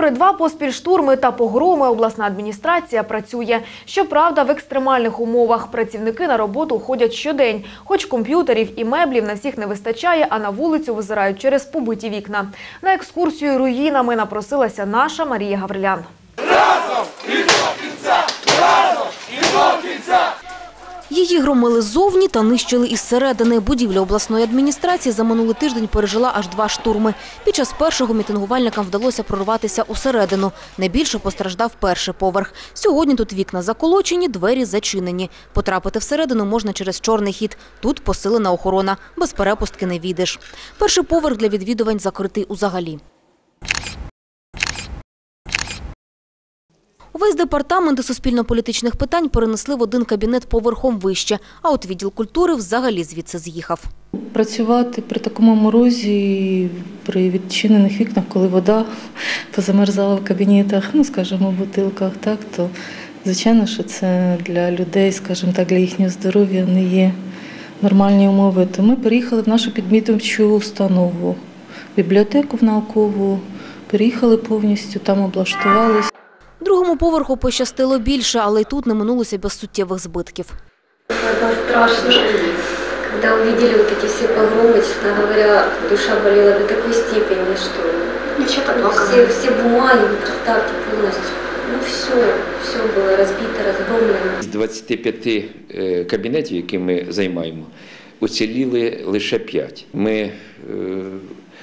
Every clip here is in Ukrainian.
Попри два поспіль штурми та погроми, обласна адміністрація працює. Щоправда, в екстремальних умовах працівники на роботу ходять щодень. Хоч комп'ютерів і меблів на всіх не вистачає, а на вулицю визирають через побиті вікна. На екскурсію руїнами напросилася наша Марія Гаврилян. Її громили ззовні та нищили із середини. Будівля обласної адміністрації за минулий тиждень пережила аж два штурми. Під час першого мітингувальникам вдалося прорватися усередину. Найбільше постраждав перший поверх. Сьогодні тут вікна заколочені, двері зачинені. Потрапити всередину можна через чорний хід. Тут посилена охорона. Без перепустки не війдеш. Перший поверх для відвідувань закритий узагалі. Увесь департамент суспільно-політичних питань перенесли в один кабінет поверхом вище, а от відділ культури взагалі звідси з'їхав. Працювати при такому морозі, при відчинених вікнах, коли вода позамерзала в кабінетах, ну скажімо, в бутилках, так то звичайно, що це для людей, скажімо так, для їхнього здоров'я не є нормальні умови. То ми переїхали в нашу підмітувачу установу, бібліотеку в наукову, переїхали повністю, там облаштувалися Другому поверху пощастило більше, але й тут не минулося без суттєвих збитків. Было страшно. Когда увидели вот эти все погромы, честно говоря, душа болела до такой степени, что все, все бумаги, вы представьте, полностью, ну все, все было разбито, разгромлено. З 25 е, кабінетів, які ми займаємо, уціліли лише 5. Ми е,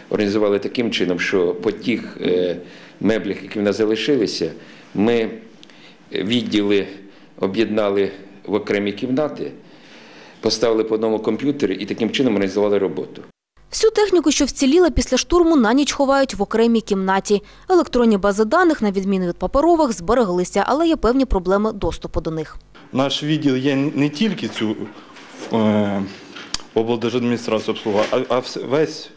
організували таким чином, що по тих е, меблях, які в нас залишилися, ми відділи об'єднали в окремі кімнати, поставили по одному комп'ютері і таким чином організували роботу. Всю техніку, що вціліла після штурму, на ніч ховають в окремій кімнаті. Електронні бази даних, на відміну від паперових, збереглися, але є певні проблеми доступу до них. Наш відділ є не тільки цю е, облдержадміністрацію обслуга, а, а весь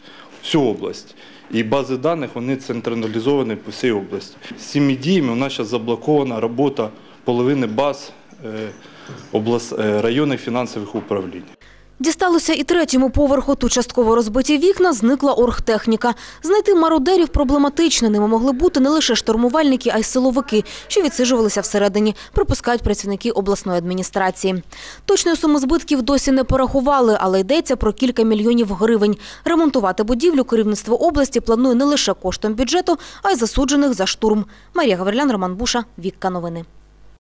всю область. І бази даних вони централізовані по всій області. З цими діями у нас зараз заблокована робота половини баз е, е, районних фінансових управлінь. Дісталося і третьому поверху. Тут частково розбиті вікна, зникла оргтехніка. Знайти мародерів проблематично. Ними могли бути не лише штурмувальники, а й силовики, що відсиджувалися всередині, припускають працівники обласної адміністрації. Точної суми збитків досі не порахували, але йдеться про кілька мільйонів гривень. Ремонтувати будівлю керівництво області планує не лише коштом бюджету, а й засуджених за штурм. Марія Гаврилян, Роман Буша, Вікка Новини.